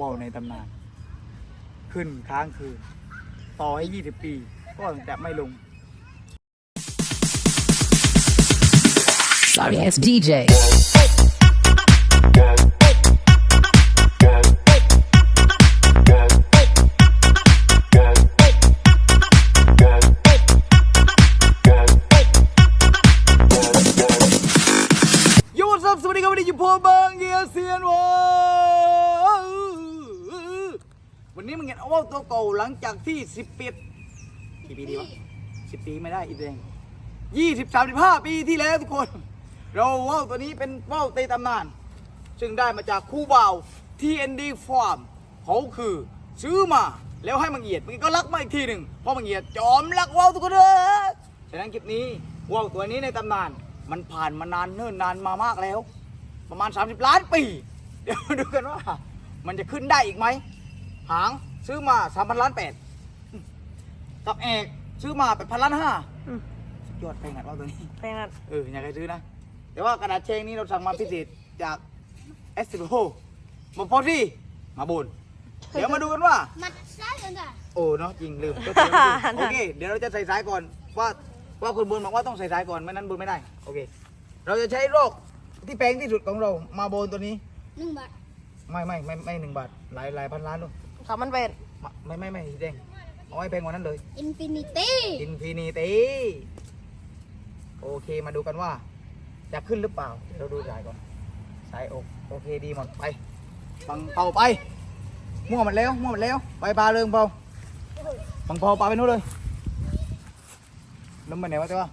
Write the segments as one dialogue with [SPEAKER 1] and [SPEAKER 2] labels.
[SPEAKER 1] ว่าวในตำนาน ขึ้นค้างคืน ต่อให้20ปี ก็จะไม่ลง
[SPEAKER 2] Sorry it's DJ.
[SPEAKER 1] นนี้มึงเห็นเอาว่าวตัวเก่าหลังจากที่สิบปีกี่ปีดีวะสิบปีไม่ได้อีกเองยี่สิบสามสิบห้าปีที่แล้วทุกคน เราว่าวตัวนี้เป็นว่าวเตตำนาน ซึ่งได้มาจากคู่บ่าว TND Farm เขาคือซื้อมาแล้วให้มังเอียดมันก็รักมาอีกทีหนึ่งเพราะมังเอียดจอมรักว่าวทุกคนเลยฉะนั้นคลิปนี้ว่าวตัวนี้ในตำนาน มันผ่านมานานเนิ่นนานมามากแล้ว ประมาณ 30 ล้านปี เดี๋ยวมาดูกันว่า มันจะขึ้นได้อีกไหมหาง ซื้อมา3,000ล้านแปดกับเอกซื้อมา8,000ล้านห้า
[SPEAKER 3] อืม
[SPEAKER 1] สุดยอดเพลงอัดว่าวตัวนี้
[SPEAKER 3] แพงอะ
[SPEAKER 1] เอออยากให้ซื้อนะ แต่ว่ากระดาษเชงนี้เราสั่งมาพิเศษจากเอสติโฮมาพอที่มาบุญเดี๋ยวมาดูกันว่า
[SPEAKER 4] mặt sát lên rồi
[SPEAKER 1] โอ้เนาะจริงลืมก็เสียจริงโอเคเดี๋ยวเราจะใส่สายก่อนว่าว่าคุณบุญบอกว่าต้องใส่สายก่อนไม่นั้นบุญไม่ได้โอเค เราจะใช้โรคที่แพงที่สุดของเรามาโบนตัวนี้
[SPEAKER 4] nhưng mà
[SPEAKER 1] ไม่ไม่ไม่ไม่หนึ่งบาทหลายหลายพันล้านด้ว ย
[SPEAKER 3] สามพันเป็ด
[SPEAKER 1] ไม่ไม่ไม่สีแดงเอาให้แพงกว่านั้นเลย
[SPEAKER 4] infinity
[SPEAKER 1] อินฟินิตีโอเคมาดูกันว่า จะขึ้นหรือเปล่า เดี๋ยวเราดูสายก่อน สายอกโอเคดีหมดไปบังเป่าไป มั่วหมดแล้ว มั่วหมดแล้ว ไปปลาเริงเป่าบังเป่าปลาไปนู้นเลยลมไปไหนวะเจ้า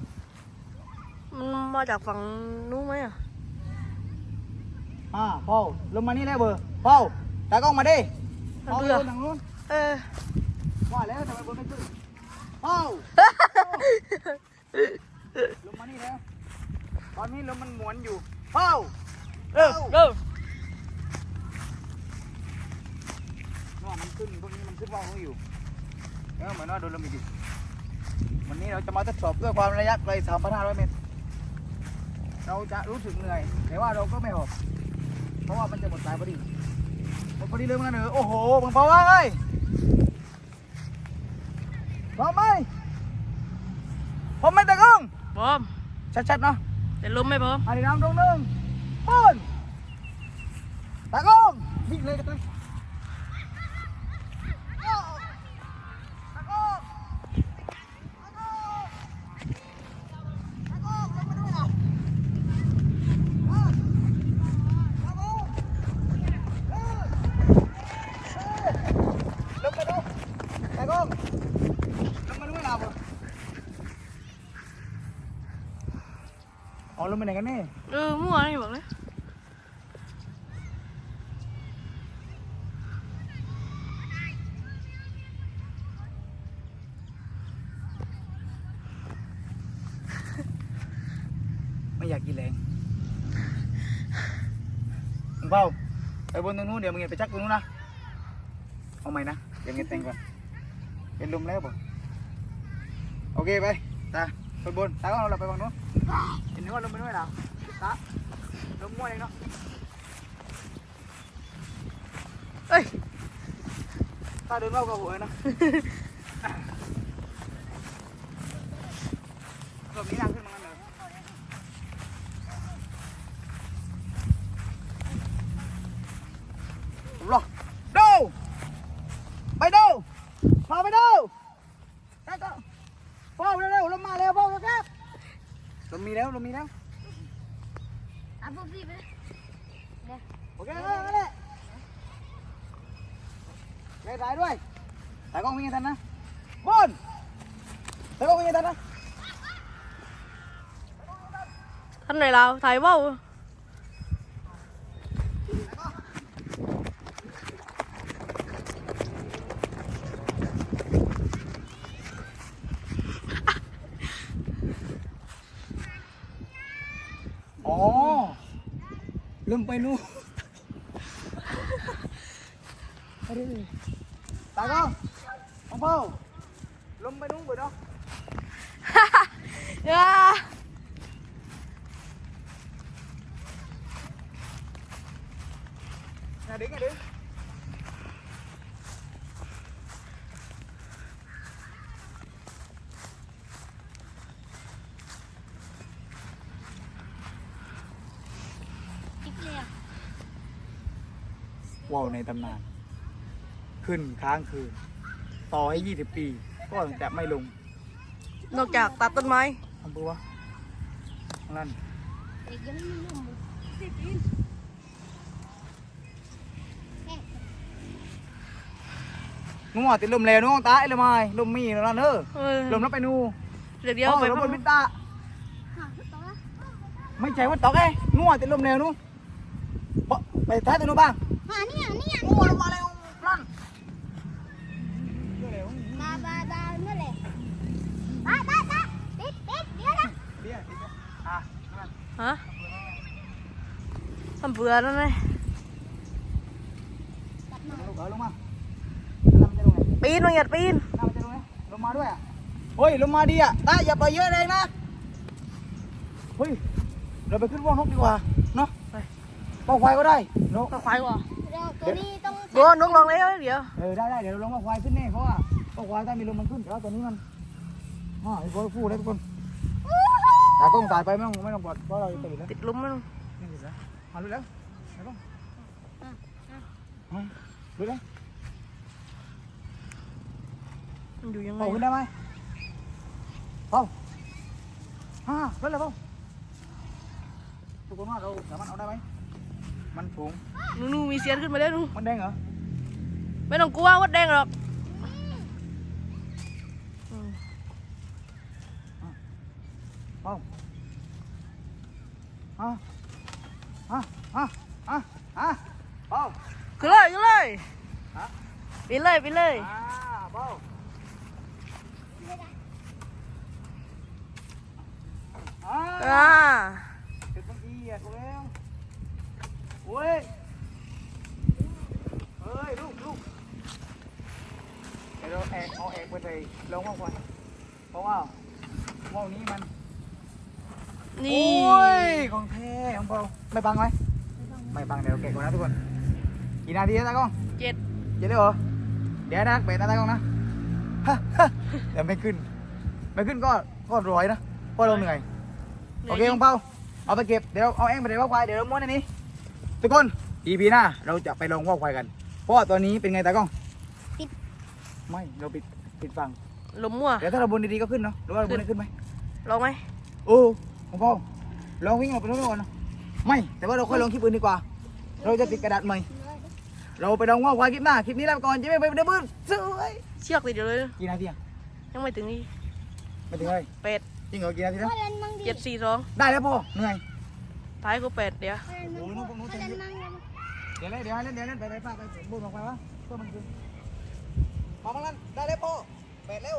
[SPEAKER 3] มันมาจากฝั่งนู้นไหมอะ
[SPEAKER 1] อ่าเป่าลมมานี่แล้วเบอร์เป่าตากล้องมาดิ
[SPEAKER 3] มัน
[SPEAKER 1] เป่า
[SPEAKER 3] เบื่อ
[SPEAKER 1] เดินทางนู้น
[SPEAKER 3] เออ
[SPEAKER 1] ว่าแล้วทำไมบนไม่ขึ้นเป่าลมมานี่แล้วตอนนี้ลมมันหมุนอยู่เป่า
[SPEAKER 3] เร็วเร็ว
[SPEAKER 1] ว่ามันขึ้นพวกนี้มันขึ้นว่าวเขาอยู่แล้วเหมือนว่าโดนลมอีกอยู่วันนี้เราจะมาทดสอบด้วยความระยะไกล 3,500 เมตร เราจะรู้สึกเหนื่อย แต่ว่าเราก็ไม่หอบ เพราะว่ามันจะหมดสายพอดีหมด พอดีเลยมั้งเนอะโอ้โหมึงพอว่าไงพร้อมไหมพร้อมไหมตะกล้อง
[SPEAKER 3] พร้อม
[SPEAKER 1] ชัดๆเนาะ
[SPEAKER 3] แต่ลมไม่พร้อม
[SPEAKER 1] อันนี้น้ำตรงหนึ่งปุ้นตะกล้องวิ่งเลยกันเลยตะกล้องตะกล้องตะกล้องลงมาด้วยนะอะตะกล้องเออเออลงมาดูตะกล้องลงมาด้วยนะบ่ อ๋อลงไปไหนกันแน่
[SPEAKER 3] เออมั่วนี่บอกเลย
[SPEAKER 1] ไม่อยากกินแรงมึงเป้าไปบนตรงนู้นเดี๋ยวมึงอย่าไปจักตรงนู้นนะ เอาใหม่นะเดี๋ยวเงี้ยแต่งก่อนเป็นลมแล้วบ่โอเคไปตา ไปบนตาก็เอาเราไปฝั่งนู้นเห็นว่าลมไปด้วยนะตาลมมั่วเองเนาะ
[SPEAKER 3] เอ้ย
[SPEAKER 1] ตาเดินเข้ากับหัวนะรอบนี้นั่งขึ้นมาเลยรอดูไปดูพาไปดูแล้วก็เฝ้าเร็วๆลงมาเร็วเฝ้าเร็วครับ ลมมีแล้วลมมีแล้ว
[SPEAKER 4] apa sih be
[SPEAKER 1] โอเคเลยเลยเลยเลยถ่ายด้วยถ่ายกล้องวิ่งให้ทันนะบนถ่ายกล้องวิ่งให้ทันนะ
[SPEAKER 3] ท่านไหนเราถ่ายว่าว
[SPEAKER 1] อ๋อ ลืมไปนู่นตากล้องของเฝ้าลมไปนู่นไปเนาะ
[SPEAKER 3] ย่า
[SPEAKER 1] อย่าดึงอย่าดึง ว่าวในตำนาน ขึ้นค้างคืน ต่อให้20ปี ก็จะไม่ลง
[SPEAKER 3] นอกจากตัดต้นไม้
[SPEAKER 1] ทำปัวะนั่น
[SPEAKER 4] เด็กยังไม่มีนมเลยเอ๊ะ
[SPEAKER 1] นู้นติดลมแล้วนู้นตายเลยไหมลมมีแล้วนั่นเออ
[SPEAKER 3] เออ
[SPEAKER 1] ลมแล้วไปนู่
[SPEAKER 3] เดี๋ยวเดี๋ยว
[SPEAKER 1] อ๋อ
[SPEAKER 3] ไป
[SPEAKER 1] ลมบนมิตา
[SPEAKER 4] หาตัวละ
[SPEAKER 1] ไม่ใช่ว่าตอกไอ้นู้นติดลมแล้วนู้น เพราะไปท้ายตัวนู้นบ้าง
[SPEAKER 4] หาเนี่ยเนี่ย
[SPEAKER 1] นู้นลงมาแล้วนั่น
[SPEAKER 4] บาบาบาเมื่อไหร่บาบ
[SPEAKER 3] ป
[SPEAKER 1] อกควายก็ได้นก
[SPEAKER 3] ก็ควายว่ะ
[SPEAKER 4] เราตัวนี้ต้อง
[SPEAKER 3] โดนนกลองเลยเดี๋ยว
[SPEAKER 1] เออได้ได้เดี๋ยวเราลงปอกควายขึ้นแน่เพราะว่าปอกควายถ้ามีลมมันขึ้นแต่ว่าตัวนี้มันอ๋อไอ้บอยพูดได้ทุกคนตากล้องตายไปไม่ต้องไม่ต้องปลดเพราะเราจะตื่นแล้ว
[SPEAKER 3] ติดหลุมมัน
[SPEAKER 1] นี่ติดแล้วมาดูแล้วตากล้องมาดูแล้ว
[SPEAKER 3] มันอยู่ยังไง
[SPEAKER 1] เป่าขึ้นได้ไหมเป่าฮ่าขึ้นเลยเป่าทุกคนว่าเราสามารถเอาได้ไหม มันสูง
[SPEAKER 3] นูนูมีเสียนขึ้นมาแล้วนู
[SPEAKER 1] มันแดงเหรอ
[SPEAKER 3] ไม่ต้องกลัววัดแดงหรอกอืม
[SPEAKER 1] เป่าฮ่าฮ่าฮ่าฮ่าฮ่าเป่า
[SPEAKER 3] ขึ้นเลยขึ้นเลย
[SPEAKER 1] ฮะ
[SPEAKER 3] ปีนเลยปีนเลย
[SPEAKER 1] อ่าเป่าอ่า
[SPEAKER 3] อ่า
[SPEAKER 1] ถึงบางทีอะกูแล้ว โอ้ยเฮ้ย ลูกลูกเดี๋ยวเราแอกเอาแอกไปใส่ลงห้องควันเพราะว่าห้องนี้มัน
[SPEAKER 3] นี่
[SPEAKER 1] โอ้ย ของแท้ของเราไม่บังไหมไม่บังเดี๋ยวเก่งกว่านะทุกคน กี่นาทีแล้วตากล้อง
[SPEAKER 3] เจ็ด
[SPEAKER 1] เจ็ดเลยเหรอ เดี๋ยวนะเบรกนะตากล้องนะฮะฮะเดี๋ยวไม่ขึ้น ไม่ขึ้นก็ก็ร้อยนะเพราะเราเหนื่อย โอเคของเปาเอาไปเก็บ เดี๋ยวเอาแองไปเดี๋ยวว่าควายเดี๋ยวเราม้วนในนี้ ทุกคน EP หน้าเราจะไปลงว่าควายกัน เพราะว่าตัวนี้เป็นไงตากล้อง
[SPEAKER 4] ปิด
[SPEAKER 1] ไม่เราปิดปิดฟัง
[SPEAKER 3] หลุมมั่ว
[SPEAKER 1] เดี๋ยวถ้าเราบนดีๆก็ขึ้นเนาะหรือว่าเราบนได้ขึ้นไหม
[SPEAKER 3] ลองไหม
[SPEAKER 1] โอ้ของเปาลองวิ่งออกไปนู้นก่อนเนอะไม่แต่ว่าเราค่อยลงคลิปอื่นดีกว่า เราจะติดกระดาษใหม่ เราไปลงว่าควายคลิปหน้าคลิปนี้ลาไปก่อนจะไม่ไปเดือดบื้อสวย
[SPEAKER 3] เชือกติดอยู่เลย
[SPEAKER 1] กี่นาทีอะ
[SPEAKER 3] ยังไม่ถึงนี่
[SPEAKER 1] ไม่ถึงเลย
[SPEAKER 3] เป็ด
[SPEAKER 1] จริงเหรอกี่นาทีแล้ว
[SPEAKER 4] ก็เล่นมั่งดิ
[SPEAKER 3] เจ็ดสี่สอง
[SPEAKER 1] ได้แล้วพ่อเหนื่อย
[SPEAKER 3] ท้ายกูแปดเดียว
[SPEAKER 4] เดี๋
[SPEAKER 1] ยวเล่
[SPEAKER 4] น
[SPEAKER 1] เดี๋ยวเล่นเดี๋ยวเล่นไปไปป้าไปบุญออกไปวะตัวมันคือมอบ้างนั่นได้แล้วพ่อแปดแล้ว